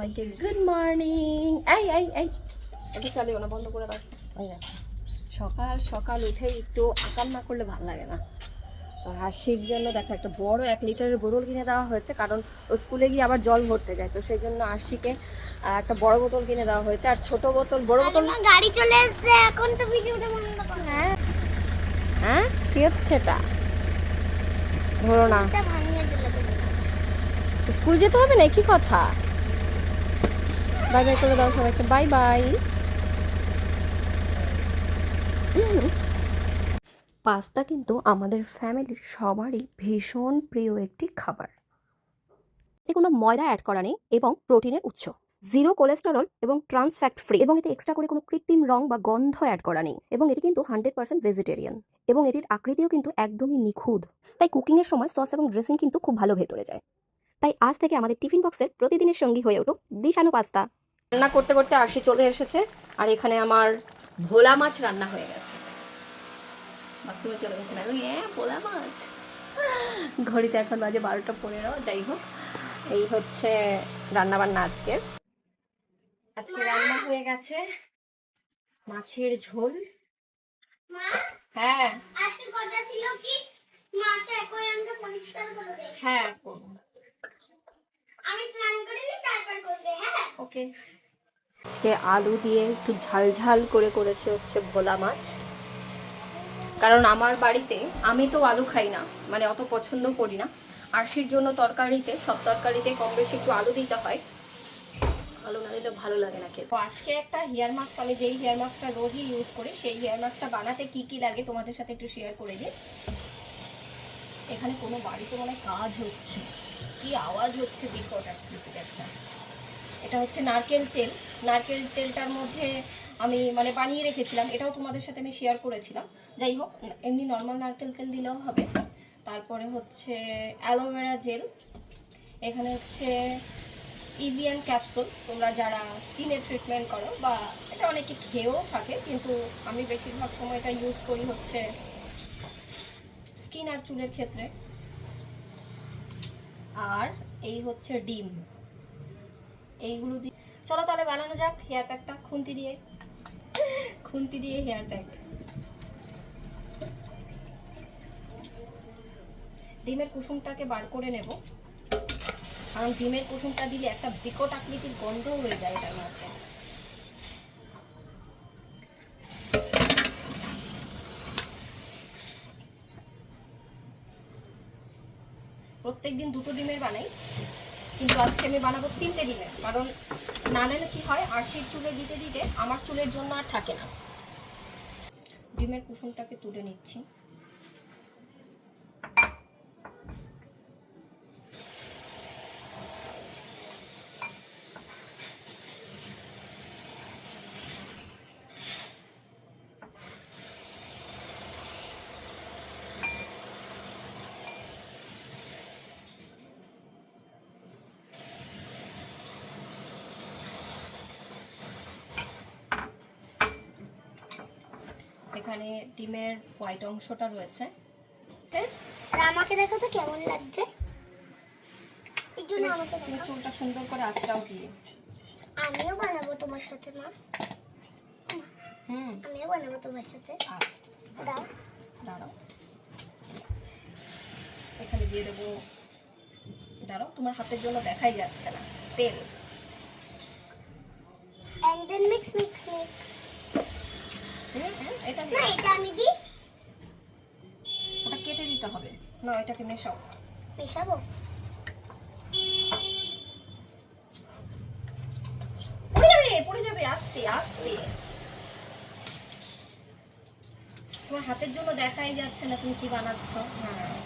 সবাইকে good morning এই এই এই। এটা চালিও না বন্ধ করে দাও। এই দেখো সকাল সকাল উঠে একটু আকাম না করলে ভালো লাগে না। তো হাসির জন্য দেখো একটা বড় এক লিটারের বোতল কিনে দেওয়া হয়েছে কারণ ও স্কুলে গিয়ে আবার জল ভরতে যায়। তো সেই জন্য আশিকে একটা বড় বোতল কিনে দেওয়া হয়েছে। আর ছোট বোতল বড় বোতল গাড়ি চলে এসেছে এখন তো ভিডিওটা বন্ধ করো। হ্যাঁ। হ্যাঁ? কি হচ্ছে এটা? ধরো না। স্কুল যেতে হবে না কি কথা? বাই বাই করে দাও সবাইকে। Bye bye. পাস্তা কিন্তু আমাদের ফ্যামিলির সবারই ভীষণ প্রিয় একটি খাবার। এতে কোনো ময়দা অ্যাড করা নেই এবং প্রোটিনের উৎস। জিরো কোলেস্টেরল এবং ট্রান্সফ্যাক্ট ফ্রি এবং এতে এক্সট্রা করে কোনো কৃত্রিম রং বা গন্ধ অ্যাড করা নেই। এবং এটি কিন্তু হান্ড্রেড পার্সেন্ট ভেজিটেরিয়ান এবং এটির আকৃতিও কিন্তু একদমই নিখুঁত। তাই কুকিংয়ের সময় সস এবং ড্রেসিং কিন্তু খুব ভালো ভেতরে যায়। তাই আজ থেকে আমাদের টিফিন বক্সের প্রতিদিনের সঙ্গী হয়ে উঠুক দিশানো পাস্তা। রান্না করতে করতে আরশি চলে এসেছে আর এখানে আমার ভোলা মাছ রান্না হয়ে গেছে। বাথরুমে চলে গেছে না হ্যাঁ ভোলা মাছ। ঘড়িতে এখন বাজে বারোটা পনেরো যাই হোক এই হচ্ছে রান্না বান্না আজকের। আজকে রান্না হয়ে গেছে মাছের ঝোল। হ্যাঁ। আজকে কথা ছিল কি মাছ অ্যাকোয়ারিয়ামটা পরিষ্কার করবে হ্যাঁ আমি স্নান করে নি তারপর করবে হ্যাঁ। ওকে। আজকে আলু দিয়ে একটু ঝাল ঝাল করে করেছে হচ্ছে ভোলা মাছ। কারণ আমার বাড়িতে আমি তো আলু খাই না মানে অত পছন্দ করি না। আরশির জন্য তরকারিতে, সব তরকারিতে কম বেশি একটু আলু দিতে হয়। আলু না দিলে ভালো লাগে না খেতে। আজকে একটা হেয়ার মাস্ক আমি যেই হেয়ার মাস্কটা রোজই ইউজ করি, সেই হেয়ার মাস্কটা বানাতে কি কি লাগে তোমাদের সাথে একটু শেয়ার করে দিই। এখানে কোনো বাড়িতে মানে কাজ হচ্ছে কি আওয়াজ হচ্ছে বিকট একটা। এটা হচ্ছে নারকেল তেল। নারকেল তেলটার মধ্যে আমি মানে বানিয়ে রেখেছিলাম, এটাও তোমাদের সাথে আমি শেয়ার করেছিলাম। যাই হোক, এমনি নর্মাল নারকেল তেল দিলেও হবে। তারপরে হচ্ছে অ্যালোভেরা জেল এখানে হচ্ছে ইভিয়ান ক্যাপসুল তোমরা যারা স্কিনের ট্রিটমেন্ট করো বা এটা অনেকে খেয়েও থাকে, কিন্তু আমি বেশিরভাগ সময় এটা ইউজ করি হচ্ছে স্কিন আর চুলের ক্ষেত্রে। আর এই হচ্ছে ডিম। এইগুলো দিয়ে চলো তাহলে বানানো যাক হেয়ার প্যাকটা খুন্তি দিয়ে। খুন্তি দিয়ে হেয়ার প্যাক ডিমের কুসুমটাকে বার করে নেব। কারণ ডিমের কুসুমটা দিলে একটা বিকট আকৃতির গন্ধ হয়ে যায় এটার মধ্যে প্রত্যেক দিন দুটো ডিমের বানাই, কিন্তু আজকে আমি বানাবো তিনটে ডিমের, কারণ না নিলে কি হয়? আরশির চুলে দিতে দিতে আমার চুলের জন্য আর থাকে না। ডিমের কুসুমটাকে তুলে নিচ্ছি। এখানে ডিমের হোয়াইট অংশটা রয়েছে। আর আমাকে দেখো তো কেমন লাগছে। একটু না আমাকে চুলটা সুন্দর করে আঁচড়াও দিয়ে আমিও বানাবো তোমার সাথে মা। হুম। আমিও বানাবো তোমার সাথে। আচ্ছা দাও। দাঁড়াও। এখানে দিয়ে দেবো। দাঁড়াও তোমার হাতের জন্য দেখাই যাচ্ছে না। তেল। And then mix mix mix এটা না এটা আমি দিই। ওটা কেটে দিতে হবে। না এটাকে মেশাও। মেশাবো? পড়ে যাবে পড়ে যাবে আস্তে আস্তে। তোমার হাতের জন্য দেখাই যাচ্ছে না তুমি কি বানাচ্ছ। হ্যাঁ।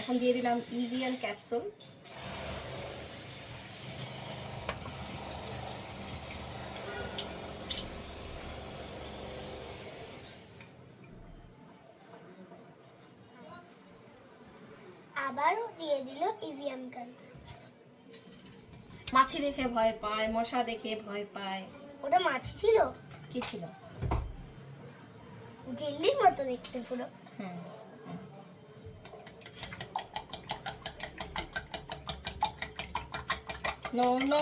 এখন দিয়ে দিলাম ইভিয়ান ক্যাপসুল আবারও দিয়ে দিল ইভিএম গার্লস মাছি দেখে ভয় পায় মশা দেখে ভয় পায়। ওটা মাছ ছিল? কি ছিল? জেল্লির মতো দেখতে পুরো। হুম। নো নো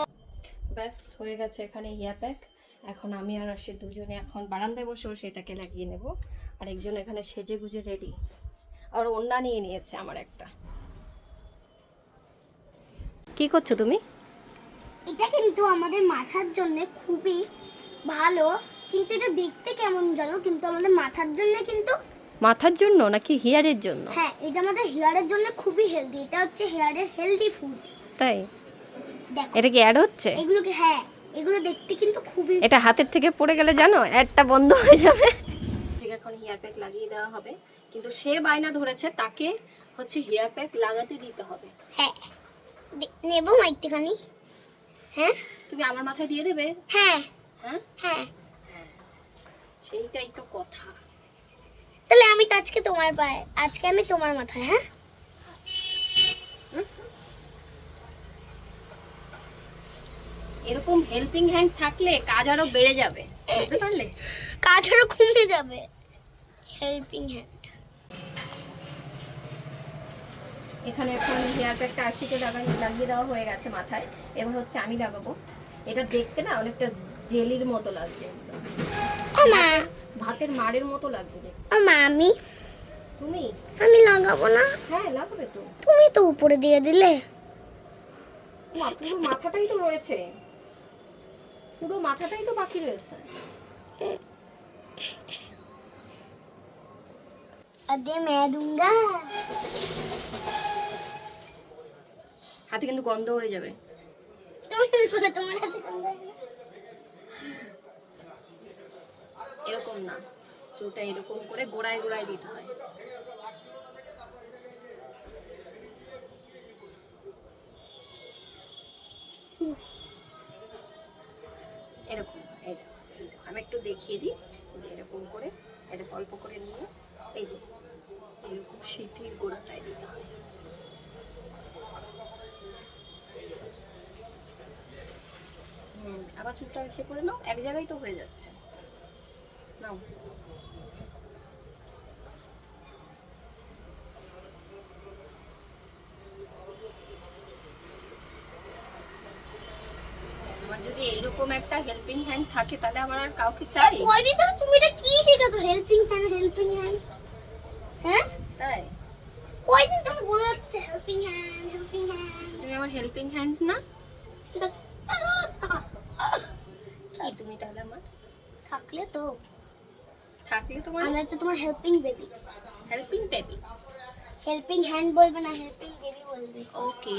ব্যাস হয়ে গেছে এখানে হেয়ার প্যাক এখন আমি আর সে দুজনে এখন বারান্দায় বসে বসে এটাকে লাগিয়ে নেব। আর একজন এখানে সেজে গুজে রেডি আর ওন্না নিয়ে নিয়েছে আমার একটা। কি করছ তুমি? এটা কিন্তু আমাদের মাথার জন্য খুবই ভালো কিন্তু এটা দেখতে কেমন জানো কিন্তু আমাদের মাথার জন্য কিন্তু মাথার জন্য নাকি হেয়ারের জন্য? হ্যাঁ এটা আমাদের হেয়ারের জন্য খুবই হেলদি এটা হচ্ছে হেয়ারের হেলদি ফুড তাই? দেখো। এটা কি অ্যাড হচ্ছে? এগুলোকে হ্যাঁ এগুলো দেখতে কিন্তু খুবই এটা হাতের থেকে পড়ে গেলে জানো অ্যাডটা বন্ধ হয়ে যাবে। ঠিক এখন হেয়ার প্যাক লাগিয়ে দেওয়া হবে কিন্তু সে বায়না ধরেছে তাকে হচ্ছে হেয়ার প্যাক লাগাতে দিতে হবে। হ্যাঁ। নেব একটুখানি হ্যাঁ? তুমি আমার মাথায় দিয়ে দেবে? হ্যাঁ। হ্যাঁ? হ্যাঁ। সেইটাই তো কথা। তাহলে আমি তো আজকে তোমার পায়ে আজকে আমি তোমার মাথায় হ্যাঁ? এরকম হেল্পিং হ্যান্ড থাকলে কাজ আরও বেড়ে যাবে বুঝতে পারলে? কাজ আরও কমে যাবে। হেল্পিং হ্যান্ড এখানে এখন হেয়ার প্যাকটা আশিতে লাগাই লাগিয়ে দেওয়া হয়ে গেছে মাথায় এবার হচ্ছে আমি লাগাবো এটা দেখতে না অনেকটা জেলির মতো লাগছে ও মা ভাতের মাড়ের মতো লাগছে দেখতে ও মা আমি তুমি আমি লাগাবো না হ্যাঁ লাগাবে তো তুমি তো উপরে দিয়ে দিলে মা, পুরো মাথাটাই তো রয়েছে পুরো মাথাটাই তো বাকি রয়েছে अरे मैं दूंगा হাতে কিন্তু গন্ধ হয়ে যাবে? এরকম না চুলটা এরকম করে গোড়ায় গোড়ায় দিতে হয়। এরকম আমি একটু দেখিয়ে দিই এরকম করে এটা অল্প করে নিয়ে, এই যে, এরকম শীতের গোড়াটায় দিতে হয় আবার চুলটা এসে করে নাও এক জায়গায় তো হয়ে যাচ্ছে। নাও। আমার যদি এইরকম একটা হেল্পিং হ্যান্ড থাকে তাহলে আমার আর কাউকে চাই? কয়দিন ধরে তুমি এটা কি শিখেছো? হেল্পিং হ্যান্ড হেল্পিং হ্যান্ড হ্যাঁ? তাই? কয়দিন তুমি বলে যাচ্ছে হেল্পিং হ্যান্ড হেল্পিং হ্যান্ড তুমি আমার হেল্পিং হ্যান্ড না? কি তুমি তাহলে আমার? থাকলে তো। থাকলে তোমার? আমি হচ্ছে তোমার helping baby helping baby helping hand বলবে না হেল্পিং বেবি বলবে। ওকে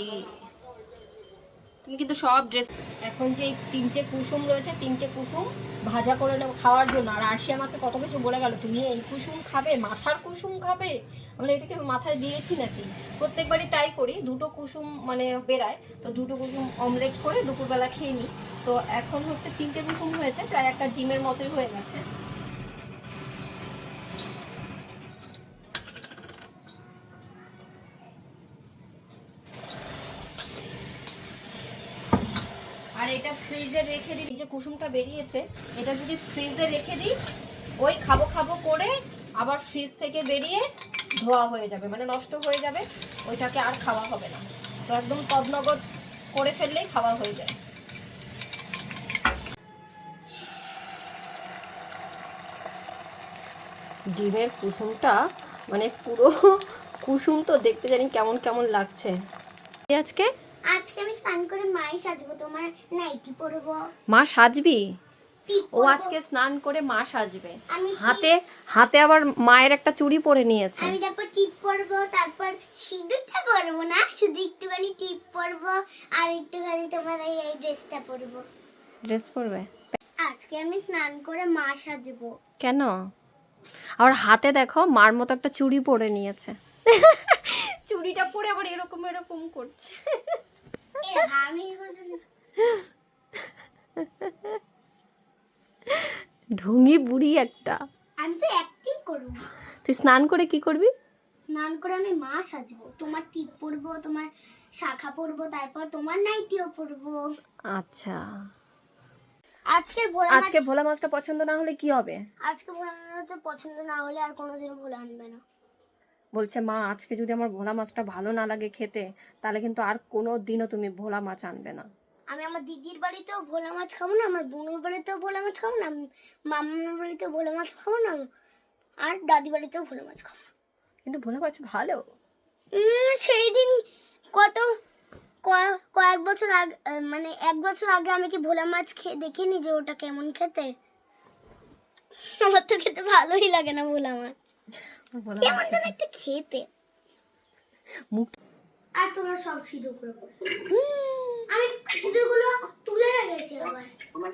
তুমি কিন্তু সব ড্রেস এখন যে তিনটে কুসুম রয়েছে, তিনটে কুসুম ভাজা করে নেব খাওয়ার জন্য। আর আরশি আমাকে কত কিছু বলে গেল, তুমি এই কুসুম খাবে? মাথার কুসুম খাবে? আমরা এটাকে মাথায় দিয়েছি নাকি? প্রত্যেকবারই তাই করি, দুটো কুসুম মানে বেরায় তো দুটো কুসুম অমলেট করে দুপুরবেলা খেয়ে নিই। তো এখন হচ্ছে তিনটে কুসুম হয়েছে, প্রায় একটা ডিমের মতোই হয়ে গেছে আর এটা ফ্রিজে রেখে দিই, যে কুসুমটা বেরিয়েছে, এটা যদি ফ্রিজে রেখে দিই, ওই খাব খাব করে আবার ফ্রিজ থেকে বেরিয়ে ধোয়া হয়ে যাবে মানে নষ্ট হয়ে যাবে, ওইটাকে আর খাওয়া হবে না। তো একদম তদনগদ করে ফেললেই খাওয়া হয়ে যায়। ডিমের কুসুমটা মানে পুরো কুসুম তো দেখতে জানি কেমন কেমন লাগছে। আজকে আজকে আমি স্নান করে মাই সাজবো তোমার নাইটি পরবো। মা সাজবি? ও আজকে স্নান করে মা সাজবে। আমি হাতে হাতে আবার মায়ের একটা চুড়ি পরে নিয়েছে। আমি তারপর টিপ পরবো তারপর সিঁদুরটা পরবো না শুধু একটুখানি টিপ পরবো আর একটুখানি তোমার এই এই ড্রেসটা পরবো। ড্রেস পরবে? আজকে আমি স্নান করে মা সাজবো। কেন? আবার হাতে দেখো মার মতো একটা চুড়ি পরে নিয়েছে। চুড়িটা পরে আবার এরকম এরকম করছি? ঢুঙ্গি বুড়ি একটা। আমি তো অ্যাক্টিং করব। তুই স্নান করে কি করবি? স্নান করে আমি মা সাজবো। তোমার টিপ পরবো তোমার শাখা পরবো তারপর তোমার নাইটিও পরবো। আচ্ছা। আজকে ভোলা আজকে ভোলা মাছটা পছন্দ না হলে কি হবে? আজকে ভোলা মাছ পছন্দ না হলে আর কোনোদিনও ভোলা আনবে না। বলছে মা আজকে যদি আমার ভোলা মাছটা ভালো না লাগে খেতে তাহলে কিন্তু আর কোনো দিনও তুমি ভোলা মাছ আনবে না। আমি আমার দিদির বাড়িতেও ভোলা মাছ খাব না আমার বোনের বাড়িতেও ভোলা মাছ খাব না মামার বাড়িতেও ভোলা মাছ খাব না আর দাদি বাড়িতেও ভোলা মাছ খাব না। কিন্তু ভোলা মাছ ভালো। সেই দিন কত ক- কয়েক বছর আগে মানে এক বছর আগে আমি কি ভোলা মাছ খেয়ে দেখিনি যে ওটা কেমন খেতে? আমার তো খেতে ভালোই লাগে না ভোলা মাছ। কেমন যেন একটা খেতে? মুখ আর তোমার সব সিঁদুর করে আমি সিঁদুরগুলো তুলে রেখেছি আবার।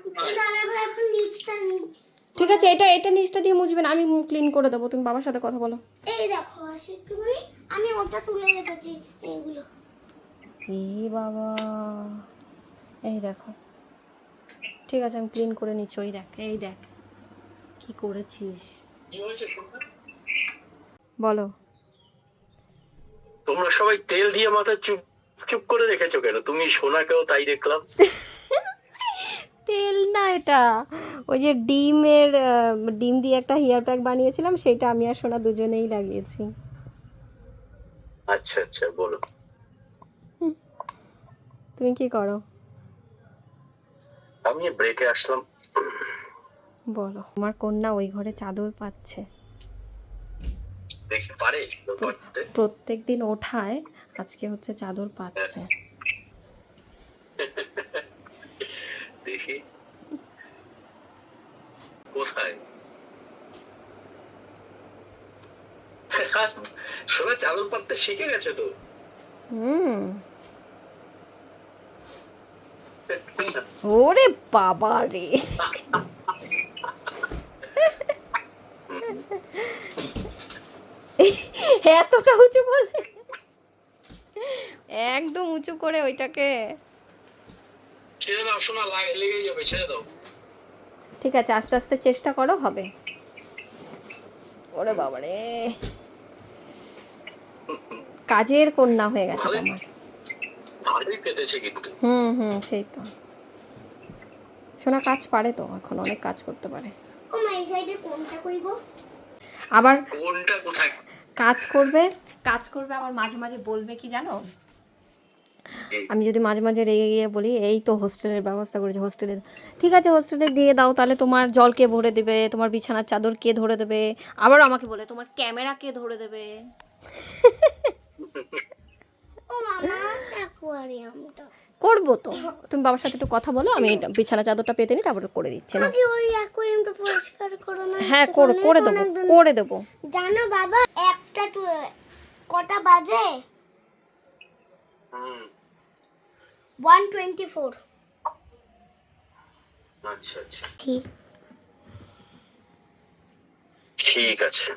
কিন্তু আমি এখন এখন নিচটা নিচ ঠিক আছে এটা এটা নিচটা দিয়ে মুছবেন আমি মুখ ক্লিন করে দেবো। তুমি বাবার সাথে কথা বলো। এই দেখো আসে একটুখানি আমি ওটা তুলে রেখেছি এইগুলো। এই বাবা। এই দেখো। ঠিক আছে আমি ক্লিন করে নিচ্ছি ওই দেখ এই দেখ। কি করেছিস? কি হয়েছে? তোমরা? বলো। তোমরা সবাই তেল দিয়ে মাথা চুপ চুপ করে রেখেছো কেন? তুমি সোনাকেও তাই দেখলাম। তেল না এটা। ওই যে ডিমের ডিম দিয়ে একটা হেয়ার প্যাক বানিয়েছিলাম সেটা আমি আর সোনা দুজনেই লাগিয়েছি। আচ্ছা আচ্ছা বলো। তুমি কি করো? আমি ব্রেকে আসলাম। বলো। আমার কন্যা ওই ঘরে চাদর পাচ্ছে। দেখি পারে প্রত্যেক দিন ওঠায় আজকে হচ্ছে চাদর পাচ্ছে দেখি। কোথায়? সোনা চাদর পাততে শিখে গেছে তো। হুম। ওরে বাবা রে এতটা উঁচু করলে একদম উঁচু করে ওইটাকে। ছেড়ে দাও সোনা লেগে যাবে ছেড়ে দাও। ঠিক আছে আস্তে আস্তে চেষ্টা করো হবে। ওরে বাবা রে কাজের কন্যা হয়ে গেছে তোমার। ভালোই পেতেছে কিন্তু। হুম হুম সেই তো। সোনা কাজ পারে তো এখন অনেক কাজ করতে পারে। ও মা এই সাইডে কোনটা কইব? আবার কোনটা কোথায়? কাজ করবে? কাজ করবে আবার মাঝে মাঝে বলবে কি জানো? আমি যদি মাঝে মাঝে রেগে গিয়ে বলি এই তো হোস্টেলের ব্যবস্থা করেছে হোস্টেলে ঠিক আছে হোস্টেলে দিয়ে দাও তাহলে তোমার জল কে ভরে দেবে? তোমার বিছানার চাদর কে ধরে দেবে? আবার আমাকে বলে তোমার ক্যামেরা কে ধরে দেবে? ও মামা অ্যাকোয়ারিয়ামটা করব তো। তুমি বাবার সাথে একটু কথা বলো আমি বিছানা চাদরটা পেতে নিই তারপরে করে দিচ্ছি না? আগে ওই অ্যাকোয়ারিয়ামটা পরিষ্কার করো না হ্যাঁ করে করে দেবো করে দেবো। জানো বাবা একটা কটা বাজে? ওয়ান টোয়েন্টি ফোর আচ্ছা আচ্ছা। ঠিক আছে।